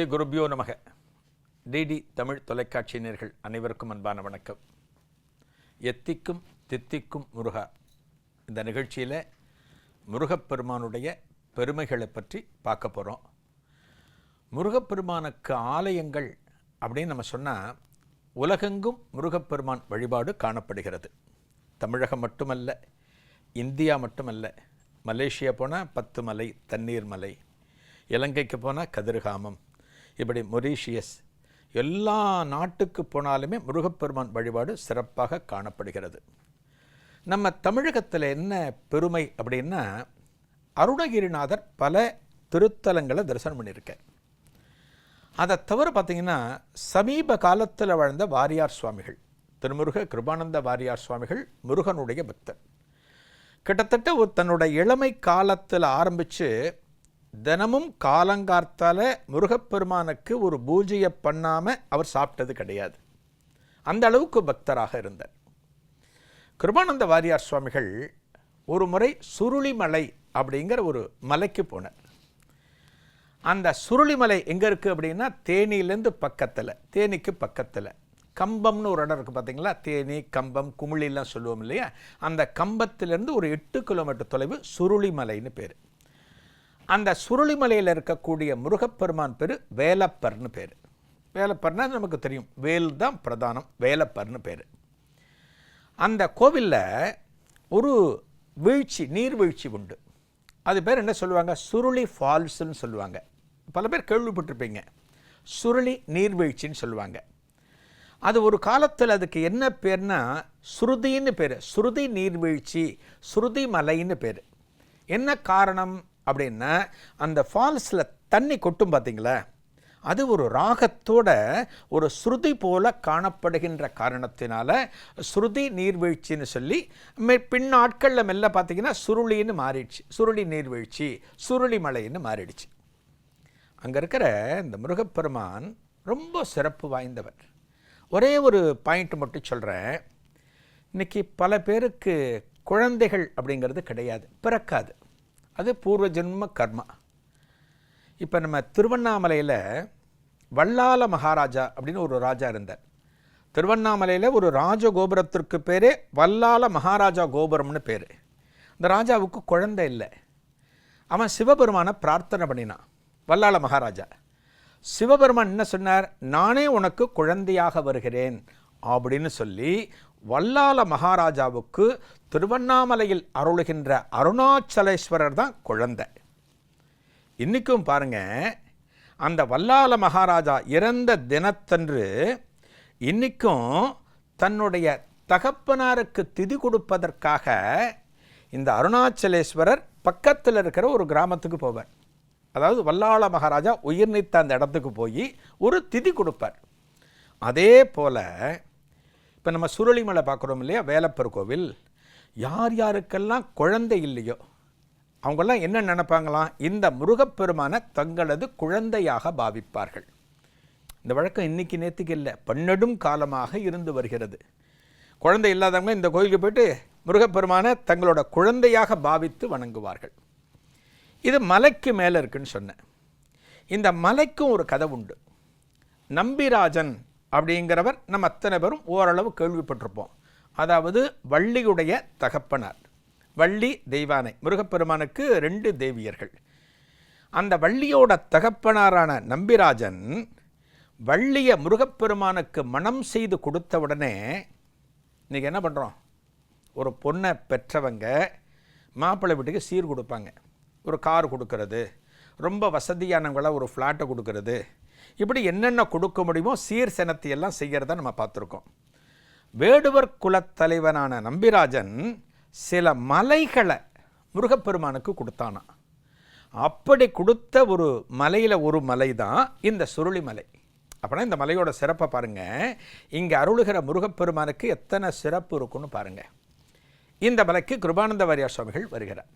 ஸ்ரீ குருபியோ நமக. டிடி தமிழ் தொலைக்காட்சியினர்கள் அனைவருக்கும் அன்பான வணக்கம். எத்திக்கும் தித்திக்கும் முருகா. இந்த நிகழ்ச்சியில் முருகப்பெருமானுடைய பெருமைகளை பற்றி பார்க்க போகிறோம் முருகப்பெருமானுக்கு ஆலயங்கள் அப்படின்னு நம்ம சொன்னால் உலகெங்கும் முருகப்பெருமான் வழிபாடு காணப்படுகிறது. தமிழகம் மட்டுமல்ல இந்தியா மட்டுமல்ல மலேசியா போனால் பத்து மலை தண்ணீர் மலை இலங்கைக்கு போனால் கதிர்காமம் இப்படி மொரீஷியஸ் எல்லா நாட்டுக்கு போனாலுமே முருகப்பெருமான் வழிபாடு சிறப்பாக காணப்படுகிறது. நம்ம தமிழகத்தில் என்ன பெருமை அப்படின்னா அருணகிரிநாதர் பல திருத்தலங்களை தரிசனம் பண்ணியிருக்கேன் அதை தவிர பார்த்தீங்கன்னா சமீப காலத்தில் வாழ்ந்த வாரியார் சுவாமிகள் திருமுருக கிருபானந்த வாரியார் சுவாமிகள் முருகனுடைய பக்தர். கிட்டத்தட்ட ஒரு தன்னுடைய இளமை காலத்தில் ஆரம்பித்து தினமும் காலங்கார்த்தால முருகப்பெருமானுக்கு ஒரு பூஜையை பண்ணாமல் அவர் சாப்பிட்டது கிடையாது. அந்த அளவுக்கு பக்தராக இருந்தார். கிருபானந்த வாரியார் சுவாமிகள் ஒரு முறை சுருளிமலை அப்படிங்கிற ஒரு மலைக்கு போனார். அந்த சுருளிமலை எங்கே இருக்குது அப்படின்னா தேனியிலேருந்து பக்கத்தில் தேனிக்கு பக்கத்தில். கம்பம்னு ஒரு இடம் இருக்குது பார்த்தீங்களா தேனி கம்பம் குமிழிலாம் சொல்லுவோம் இல்லையா? அந்த கம்பத்திலேருந்து ஒரு எட்டு கிலோமீட்டர் தொலைவு சுருளிமலைன்னு பேர். அந்த சுருளிமலையில் இருக்கக்கூடிய முருகப்பெருமான் பேர் வேலப்பர்னு பேர். வேலப்பர்னா நமக்கு தெரியும். வேல் தான் பிரதானம் வேலப்பர்னு பேர். அந்த கோவிலில் ஒரு வீழ்ச்சி நீர்வீழ்ச்சி உண்டு. அது பேர் என்ன சொல்லுவாங்க? சுருளி ஃபால்ஸ்னு சொல்லுவாங்க. பல பேர் கேள்விப்பட்டிருப்பீங்க. சுருளி நீர்வீழ்ச்சின்னு சொல்லுவாங்க. அது ஒரு காலத்தில் அதுக்கு என்ன பேர்னா சுருதின்னு பேர். சுருதி நீர்வீழ்ச்சி சுருதி மலைன்னு பேர். என்ன காரணம்? அப்படின்னா அந்த ஃபால்ஸில் தண்ணி கொட்டும் பார்த்தீங்களா அது ஒரு ராகத்தோட ஒரு ஸ்ருதி போல காணப்படுகின்ற காரணத்தினால ஸ்ருதி நீர்வீழ்ச்சின்னு சொல்லி மெ- பின் ஆட்களில் மெல்ல பார்த்தீங்கன்னா சுருளின்னு மாறிடுச்சு. சுருளி நீர்வீழ்ச்சி சுருளி மலைன்னு மாறிடுச்சு. அங்கே இருக்கிற இந்த முருகப்பெருமான் ரொம்ப சிறப்பு வாய்ந்தவர். ஒரே ஒரு பாயிண்ட் மட்டும் சொல்கிறேன் இன்னைக்கு பல பேருக்கு குழந்தைகள் அப்படிங்கிறது கிடையாது பிறக்காது. அது பூர்வ ஜென்ம கர்மா. இப்போ நம்ம திருவண்ணாமலையில் வல்லால மகாராஜா அப்படின்னு ஒரு ராஜா இருந்தார். திருவண்ணாமலையில் ஒரு ராஜகோபுரத்திற்கு பேர் வல்லால மகாராஜா கோபுரம்னு பேர். இந்த ராஜாவுக்கு குழந்தை இல்லை. அவன் சிவபெருமானை பிரார்த்தனை பண்ணினான் வல்லால மகாராஜா. சிவபெருமான் என்ன சொன்னார்? நானே உனக்கு குழந்தையாக வருகிறேன் அப்படின்னு சொல்லி வல்லால மகாராஜாவுக்கு திருவண்ணாமலையில் அருளுகின்ற அருணாச்சலேஸ்வரர் தான் குழந்தை. இன்றைக்கும் பாருங்க அந்த வல்லால மகாராஜா இறந்த தினத்தன்று இன்றைக்கும் தன்னுடைய தகப்பனாருக்கு திதி கொடுப்பதற்காக இந்த அருணாச்சலேஸ்வரர் பக்கத்தில் இருக்கிற ஒரு கிராமத்துக்கு போவார். அதாவது வல்லாள மகாராஜா உயிர் நீத்த அந்த இடத்துக்கு போய் ஒரு திதி கொடுப்பார். அதே போல் இப்போ நம்ம சுருளிமலை பார்க்குறோம் இல்லையா வேலப்பர் கோவில். யார் யாருக்கெல்லாம் குழந்தை இல்லையோ அவங்கெல்லாம் என்ன நினைப்பாங்களாம்? இந்த முருகப்பெருமானை தங்களது குழந்தையாக பாவிப்பார்கள். இந்த வழக்கம் இன்னைக்கு நேற்றுக்கு இல்லை பன்னெடும் காலமாக இருந்து வருகிறது. குழந்தை இல்லாதவங்க இந்த கோயிலுக்கு போயிட்டு முருகப்பெருமானை தங்களோட குழந்தையாக பாவித்து வணங்குவார்கள். இது மலைக்கு மேலே இருக்குன்னு சொன்னேன். இந்த மலைக்கும் ஒரு கதை உண்டு. நம்பிராஜன் அப்படிங்கிறவர் நம்ம அத்தனை பேரும் ஓரளவு கேள்விப்பட்டிருப்போம். அதாவது வள்ளியுடைய தகப்பனார். வள்ளி தெய்வானை. முருகப்பெருமானுக்கு ரெண்டு தேவியர்கள். அந்த வள்ளியோட தகப்பனாரான நம்பிராஜன் வள்ளியை முருகப்பெருமானுக்கு மனம் செய்து கொடுத்த உடனே இன்றைக்கி என்ன பண்ணுறோம் ஒரு பொண்ணை பெற்றவங்க மாப்பிள்ளை வீட்டுக்கு சீர் கொடுப்பாங்க. ஒரு கார் கொடுக்கறது. ரொம்ப வசதியானவங்களாக ஒரு ஃப்ளாட்டை கொடுக்கறது. இப்படி என்னென்ன கொடுக்க முடியுமோ சீர் செனத்தை எல்லாம் செய்கிறத நம்ம பார்த்துருக்கோம். வேடுவர் குலத்தலைவனான நம்பிராஜன் சில மலைகளை முருகப்பெருமானுக்கு கொடுத்தானா அப்படி கொடுத்த ஒரு மலையில் ஒரு மலை தான் இந்த சுருளி மலை அப்படின்னா இந்த மலையோட சிறப்பை பாருங்க. இங்கே அருளுகிற முருகப்பெருமானுக்கு எத்தனை சிறப்பு இருக்குன்னு பாருங்க. இந்த மலைக்கு கிருபானந்த வாரியார் சுவாமிகள் வருகிறார்.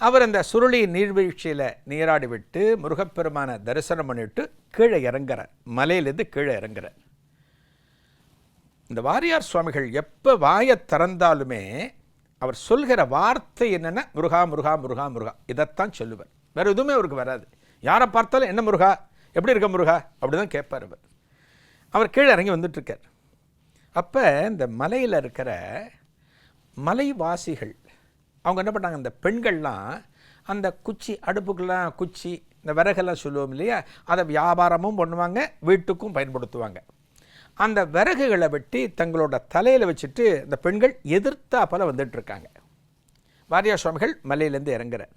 அவர் அந்த சுருளி நீர்வீழ்ச்சியில் நீராடி விட்டு முருகப்பெருமானை தரிசனம் பண்ணிவிட்டு கீழே இறங்குறார். மலையிலேருந்து கீழே இறங்குறார். இந்த வாரியார் சுவாமிகள் எப்போ வாயை திறந்தாலுமே அவர் சொல்கிற வார்த்தை என்னென்ன முருகா முருகா முருகா முருகா. இதைத்தான் சொல்லுவார். வேறு எதுவுமே அவருக்கு வராது. யாரை பார்த்தாலும் என்ன முருகா? எப்படி இருக்க முருகா? அப்படி தான் கேட்பார் அவர். அவர் கீழே இறங்கி வந்துட்டுருக்கார். அப்போ இந்த மலையில் இருக்கிற மலைவாசிகள் அவங்க என்ன பண்ணாங்க இந்த பெண்கள்லாம் அந்த குச்சி அடுப்புக்கெல்லாம் குச்சி இந்த விறகெல்லாம் சொல்லுவோம் இல்லையா? அதை வியாபாரமும் பண்ணுவாங்க வீட்டுக்கும் பயன்படுத்துவாங்க. அந்த விறகுகளை வெட்டி தங்களோட தலையில் வச்சுட்டு இந்த பெண்கள் எதிர்த்தாப்பில் வந்துட்டு இருக்காங்க. வாரியா சுவாமிகள் மலையிலேருந்து இறங்குறார்.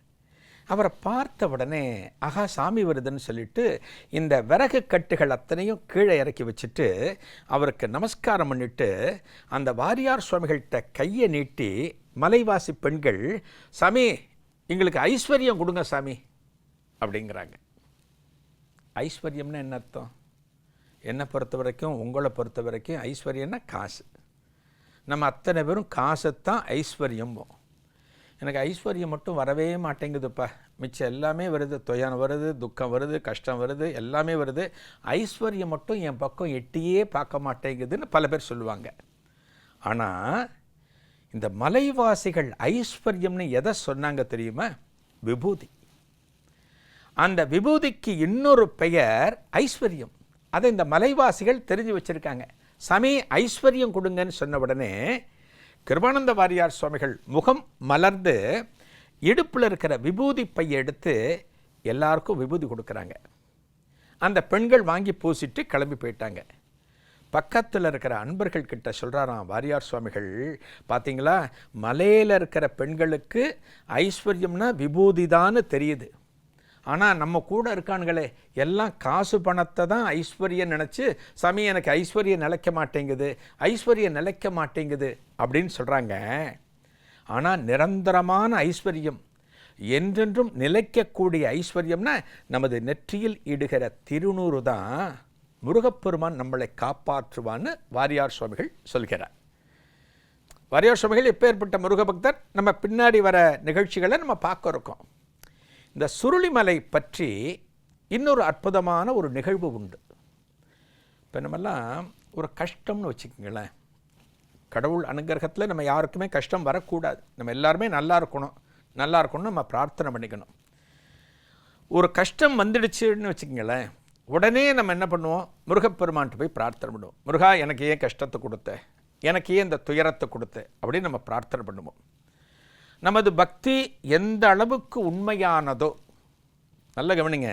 அவரை பார்த்த உடனே அகா சாமி வருதுன்னு சொல்லிட்டு இந்த விறகு கட்டுகள் அத்தனையும் கீழே இறக்கி வச்சுட்டு அவருக்கு நமஸ்காரம் பண்ணிட்டு அந்த வாரியார் சுவாமிகள்கிட்ட கையை நீட்டி மலைவாசி பெண்கள் சாமி எங்களுக்கு ஐஸ்வர்யம் கொடுங்க சாமி அப்படிங்கிறாங்க. ஐஸ்வர்யம்னா என்ன அர்த்தம்? என்னை பொறுத்த வரைக்கும் உங்களை பொறுத்த வரைக்கும் ஐஸ்வர்யம்னா காசு. நம்ம அத்தனை பேரும் காசைத்தான் ஐஸ்வர்யம்போம். எனக்கு ஐஸ்வர்யம் மட்டும் வரவே மாட்டேங்குதுப்பா. மிச்சம் எல்லாமே வருது. துயரம் வருது துக்கம் வருது கஷ்டம் வருது எல்லாமே வருது. ஐஸ்வர்யம் மட்டும் என் பக்கம் எட்டியே பார்க்க மாட்டேங்குதுன்னு பல பேர் சொல்லுவாங்க. ஆனால் இந்த மலைவாசிகள் ஐஸ்வர்யம்னு எதை சொன்னாங்க தெரியுமா? விபூதி. அந்த விபூதிக்கு இன்னொரு பெயர் ஐஸ்வர்யம். அதை இந்த மலைவாசிகள் தெரிஞ்சு வச்சுருக்காங்க. சாமி ஐஸ்வர்யம் கொடுங்கன்னு சொன்ன உடனே கிருபானந்த வாரியார் சுவாமிகள் முகம் மலர்ந்து இடுப்பில் இருக்கிற விபூதி பையை எடுத்து எல்லாருக்கும் விபூதி கொடுக்குறாங்க. அந்த பெண்கள் வாங்கி பூசிட்டு கிளம்பி போயிட்டாங்க. பக்கத்தில் இருக்கிற அன்பர்கள் கிட்ட சொல்கிறாராம் வாரியார் சுவாமிகள் பார்த்தீங்களா மலையில் இருக்கிற பெண்களுக்கு ஐஸ்வர்யம்னா விபூதி தெரியுது. ஆனால் நம்ம கூட இருக்கானுங்களே எல்லாம் காசு பணத்தை தான் ஐஸ்வர்யம் நினச்சி சாமி எனக்கு ஐஸ்வர்யம் நிலைக்க மாட்டேங்குது ஐஸ்வர்யம் நிலைக்க மாட்டேங்குது அப்படின்னு சொல்கிறாங்க ஆனால் நிரந்தரமான ஐஸ்வர்யம் என்றென்றும் நிலைக்கக்கூடிய ஐஸ்வர்யம்னா நமது நெற்றியில் இடுகிற திருநூறு தான் முருகப்பெருமான் நம்மளை காப்பாற்றுவான்னு வாரியார் சுவாமிகள் சொல்கிறார். வாரியார் சுவாமிகள் எப்பேற்பட்ட முருகபக்தர்? நம்ம பின்னாடி வர நிகழ்ச்சிகளை நம்ம பார்க்க இருக்கோம். இந்த சுருளிமலை பற்றி இன்னொரு அற்புதமான ஒரு நிகழ்வு உண்டு. இப்போ நம்மெல்லாம் ஒரு கஷ்டம்னு வச்சுக்கோங்களேன். கடவுள் அனுகிரகத்தில் நம்ம யாருக்குமே கஷ்டம் வரக்கூடாது. நம்ம எல்லாருமே நல்லா இருக்கணும். நல்லா இருக்கணும்னு நம்ம பிரார்த்தனை பண்ணிக்கணும். ஒரு கஷ்டம் வந்துடுச்சுன்னு வச்சுக்கோங்களேன். உடனே நம்ம என்ன பண்ணுவோம்? முருகப்பெருமான்ட்டு போய் பிரார்த்தனை பண்ணுவோம். முருகா எனக்கு ஏன் கஷ்டத்தை கொடுத்த? எனக்கு ஏன் இந்த துயரத்தை கொடுத்த? அப்படின்னு நம்ம பிரார்த்தனை பண்ணுவோம். நமது பக்தி எந்த அளவுக்கு உண்மையானதோ நல்ல கவனிங்க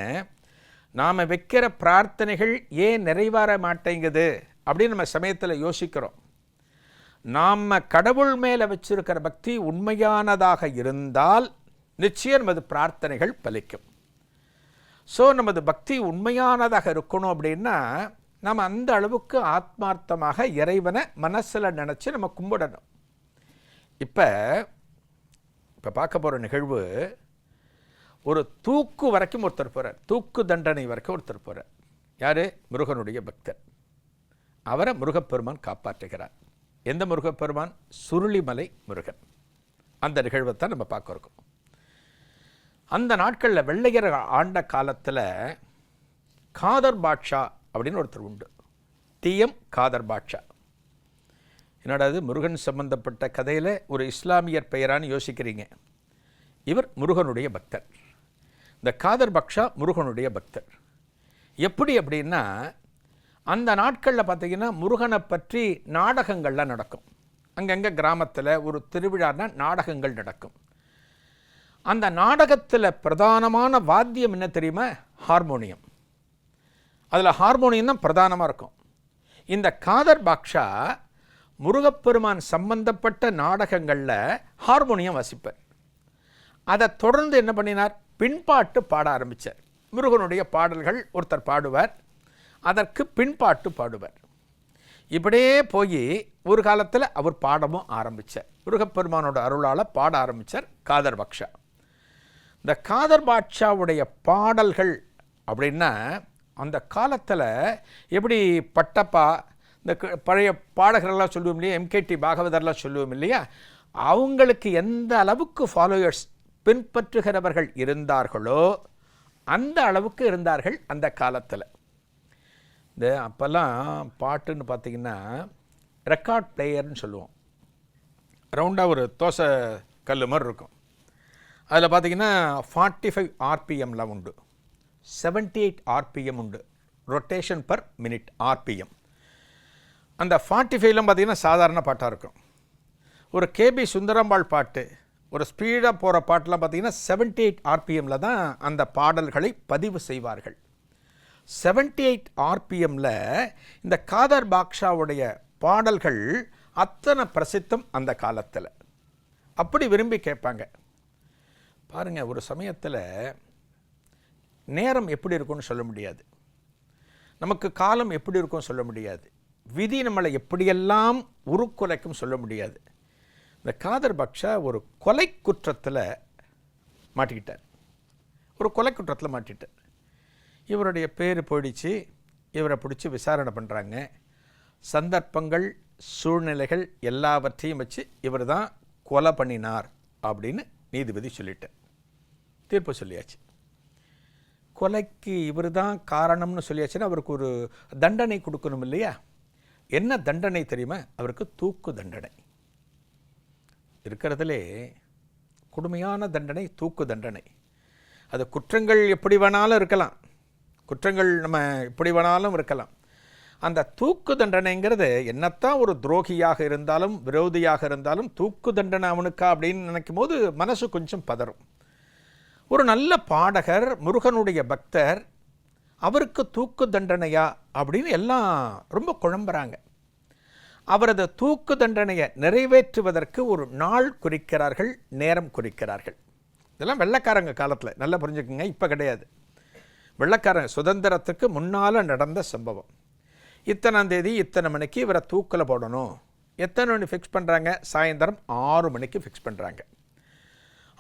நாம் வைக்கிற பிரார்த்தனைகள் ஏன் நிறைவேற மாட்டேங்குது அப்படின்னு நம்ம சமயத்தில் யோசிக்கிறோம். நாம் கடவுள் மேலே வச்சிருக்கிற பக்தி உண்மையானதாக இருந்தால் நிச்சயம் நமது பிரார்த்தனைகள் பலிக்கும். ஸோ நமது பக்தி உண்மையானதாக இருக்கணும் அப்படின்னா நம்ம அந்த அளவுக்கு ஆத்மார்த்தமாக இறைவனை மனசில் நினச்சி நம்ம கும்பிடணும். இப்போ இப்போ பார்க்க போகிற நிகழ்வு ஒரு தூக்கு வரைக்கும் ஒருத்தர் போகிறார் தூக்கு தண்டனை வரைக்கும் ஒருத்தர் போகிறார் யார்? முருகனுடைய பக்தர். அவரை முருகப்பெருமான் காப்பாற்றுகிறார். எந்த முருகப்பெருமான்? சுருளிமலை முருகன். அந்த நிகழ்வை தான் நம்ம பார்க்குறோம் அந்த நாட்களில் வெள்ளையர் ஆண்ட காலத்தில் காதர் பாட்ஷா அப்படின்னு ஒருத்தர் உண்டு. டிஎம் காதர் பாட்ஷா. என்னடா அது முருகன் சம்பந்தப்பட்ட கதையில் ஒரு இஸ்லாமியர் பெயரான்னு யோசிக்கிறீங்க. இவர் முருகனுடைய பக்தர். இந்த காதர் பக்ஷா முருகனுடைய பக்தர். எப்படி அப்படின்னா அந்த நாட்களில் பார்த்தீங்கன்னா முருகனை பற்றி நாடகங்கள்லாம் நடக்கும். அங்கங்கே கிராமத்தில் ஒரு திருவிழானா நாடகங்கள் நடக்கும். அந்த நாடகத்தில் பிரதானமான வாத்தியம் என்ன தெரியுமா? ஹார்மோனியம். அதில் ஹார்மோனியம் தான் பிரதானமாக இருக்கும். இந்த காதர் பாக்ஷா முருகப்பெருமான் சம்பந்தப்பட்ட நாடகங்களில் ஹார்மோனியம் வாசிப்பார். அதை தொடர்ந்து என்ன பண்ணினார்? பின்பாட்டு பாட ஆரம்பித்தார் முருகனுடைய பாடல்கள் ஒருத்தர் பாடுவார் அதற்கு பின்பாட்டு பாடுவார். இப்படியே போய் ஒரு காலத்தில் அவர் பாடமும் ஆரம்பித்தார் முருகப்பெருமானோட அருளால் பாட ஆரம்பித்தார் காதர் பக்ஷா. இந்த காதர் பாட்ஷாவுடைய பாடல்கள் அப்படின்னா அந்த காலத்தில் எப்படி பட்டப்பா இந்த பழைய பாடகர்கள்லாம் சொல்லுவோம் இல்லையா? எம்கேடி பாகவதர்லாம் சொல்லுவோம் இல்லையா? அவங்களுக்கு எந்த அளவுக்கு ஃபாலோயர்ஸ் பின்பற்றுகிறவர்கள் இருந்தார்களோ அந்த அளவுக்கு இருந்தார்கள் அந்த காலத்தில். இந்த அப்போல்லாம் பாட்டுன்னு பார்த்திங்கன்னா ரெக்கார்ட் பிளேயர்னு சொல்லுவோம். ரவுண்டாக ஒரு தோசை கல் மாதிரி இருக்கும். அதில் பார்த்திங்கன்னா ஃபார்ட்டி ஃபைவ் ஆர்பிஎம்லாம் உண்டு. செவன்ட்டி எயிட் ஆர்பிஎம் உண்டு. ரொட்டேஷன் பர் மினிட் ஆர்பிஎம் அந்த ஃபார்ட்டி ஃபைவ்லாம் பார்த்தீங்கன்னா சாதாரண பாட்டாக இருக்கும். ஒரு கேபி சுந்தரம்பாள் பாட்டு ஒரு ஸ்பீடாக போகிற பாட்டெலாம் பார்த்திங்கன்னா செவன்டி எயிட் ஆர்பிஎம்மில் தான் அந்த பாடல்களை பதிவு செய்வார்கள். செவன்டி எயிட் ஆர்பிஎம்மில் இந்த காதர் பாக்ஷாவுடைய பாடல்கள் அத்தனை பிரசித்தம் அந்த காலத்தில். அப்படி விரும்பி கேட்பாங்க. பாருங்கள் ஒரு சமயத்தில் நேரம் எப்படி இருக்கும்னு சொல்ல முடியாது. நமக்கு காலம் எப்படி இருக்கும்னு சொல்ல முடியாது. விதி நம்மளை எப்படியெல்லாம் உருக்குலைக்கும் சொல்ல முடியாது. இந்த காதர் பக்ஷா ஒரு கொலை குற்றத்தில் மாட்டிக்கிட்டார். ஒரு கொலை குற்றத்தில் மாட்டிட்டார். இவருடைய பேர் போயிடுச்சு. இவரை பிடிச்சி விசாரணை பண்ணுறாங்க சந்தர்ப்பங்கள் சூழ்நிலைகள் எல்லாவற்றையும் வச்சு இவர் தான் கொலை பண்ணினார் அப்படின்னு நீதிபதி சொல்லிட்டார். தீர்ப்பு சொல்லியாச்சு. கொலைக்கு இவர் தான் காரணம்னு சொல்லியாச்சுன்னா அவருக்கு ஒரு தண்டனை கொடுக்கணும் இல்லையா? என்ன தண்டனை தெரியுமா? அவருக்கு தூக்கு தண்டனை. இருக்கிறதுலே கொடுமையான தண்டனை தூக்கு தண்டனை. அது குற்றங்கள் எப்படி வேணாலும் இருக்கலாம். குற்றங்கள் நம்ம எப்படி வேணாலும் இருக்கலாம். அந்த தூக்கு தண்டனைங்கிறது என்னத்தான் ஒரு துரோகியாக இருந்தாலும் விரோதியாக இருந்தாலும் தூக்கு தண்டனை அவனுக்கா அப்படின்னு நினைக்கும் போது மனசு கொஞ்சம் பதறும். ஒரு நல்ல பாடகர் முருகனுடைய பக்தர் அவருக்கு தூக்கு தண்டனையா அப்படின்னு எல்லாம் ரொம்ப குழம்புறாங்க. அவரது தூக்கு தண்டனையை நிறைவேற்றுவதற்கு ஒரு நாள் குறிக்கிறார்கள் நேரம் குறிக்கிறார்கள். இதெல்லாம் வெள்ளைக்காரங்க காலத்தில் நல்லா புரிஞ்சுக்கோங்க இப்போ கிடையாது. வெள்ளைக்காரங்க சுதந்திரத்துக்கு முன்னால் நடந்த சம்பவம். இத்தனாம் தேதி இத்தனை மணிக்கு இவரை தூக்கில் போடணும். எத்தனை மணி ஃபிக்ஸ் பண்ணுறாங்க சாயந்தரம் ஆறு மணிக்கு ஃபிக்ஸ் பண்ணுறாங்க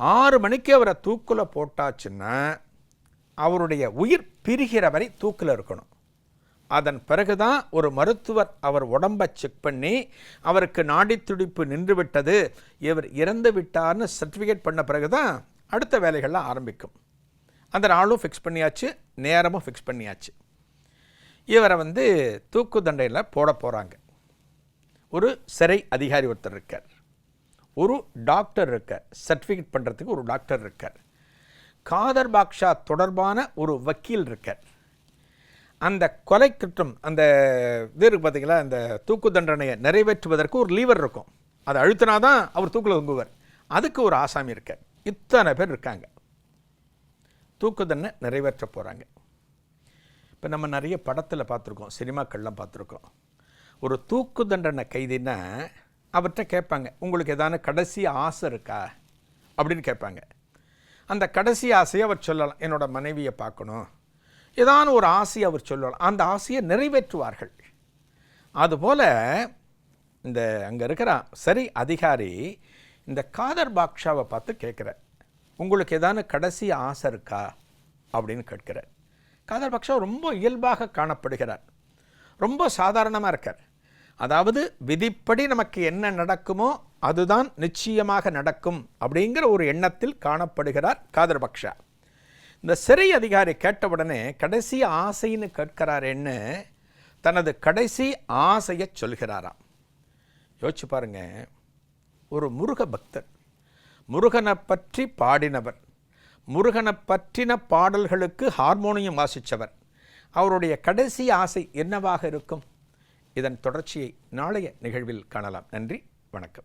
ஆறு மணிக்கு அவரை தூக்கில் போட்டாச்சுன்னா அவருடைய உயிர் பிரிகிற வரை தூக்கில் இருக்கணும். அதன் பிறகுதான் ஒரு மருத்துவர் அவர் உடம்பை செக் பண்ணி அவருக்கு நாடி துடிப்பு நின்று விட்டது இவர் இறந்து விட்டார்னு சர்டிஃபிகேட் பண்ண பிறகு தான் அடுத்த வேலைகள்லாம் ஆரம்பிக்கும். அந்த நாளும் ஃபிக்ஸ் பண்ணியாச்சு நேரமும் ஃபிக்ஸ் பண்ணியாச்சு. இவரை வந்து தூக்கு தண்டையில் போட போகிறாங்க ஒரு சிறை அதிகாரி ஒருத்தர் இருக்கார். ஒரு டாக்டர் இருக்கார். சர்டிஃபிகேட் பண்ணுறதுக்கு ஒரு டாக்டர் இருக்கார். காதர் பாக்ஷா தொடர்பான ஒரு வக்கீல் இருக்கார். அந்த கொலை குற்றம் அந்த இது பார்த்திங்களா பார்த்தீங்களா அந்த தூக்கு தண்டனையை நிறைவேற்றுவதற்கு ஒரு லீவர் இருக்கும். அதை அழுத்தினா தான் அவர் தூக்கில் தொங்குவார். அதுக்கு ஒரு ஆசாமி இருக்கார். இத்தனை பேர் இருக்காங்க. தூக்கு தண்டனை நிறைவேற்ற போகிறாங்க இப்போ நம்ம நிறைய படத்தில் பார்த்துருக்கோம் சினிமாக்கள்லாம் பார்த்துருக்கோம். ஒரு தூக்கு தண்டனை கைதின்னா அவர்கிட்ட கேட்பாங்க உங்களுக்கு எதான கடைசி ஆசை இருக்கா? அப்படின்னு கேட்பாங்க. அந்த கடைசி ஆசையை அவர் சொல்லலாம். என்னோட மனைவியை பார்க்கணும். ஏதான ஒரு ஆசையை அவர் சொல்லலாம். அந்த ஆசையை நிறைவேற்றுவார்கள். அதுபோல் இந்த அங்கே இருக்கிற சரி அதிகாரி இந்த காதர் பாக்ஷாவை பார்த்து கேட்குற உங்களுக்கு ஏதான கடைசி ஆசை இருக்கா? அப்படின்னு கேட்கிறார். காதர் பாக்ஷா ரொம்ப இயல்பாக காணப்படுகிறார். ரொம்ப சாதாரணமாக இருக்கார். அதாவது விதிப்படி நமக்கு என்ன நடக்குமோ அதுதான் நிச்சயமாக நடக்கும் அப்படிங்கிற ஒரு எண்ணத்தில் காணப்படுகிறார் காதர்பக்ஷா. இந்த சிறை அதிகாரி கேட்டவுடனே கடைசி ஆசைன்னு கேட்கிறாரேன்னு தனது கடைசி ஆசையை சொல்கிறாராம். யோசிச்சு பாருங்க. ஒரு முருக பக்தர் முருகனை பற்றி பாடினவர் முருகனை பற்றின பாடல்களுக்கு ஹார்மோனியம் வாசித்தவர் அவருடைய கடைசி ஆசை என்னவாக இருக்கும்? இதன் தொடர்ச்சியை நாளைய நிகழ்வில் காணலாம். நன்றி வணக்கம்.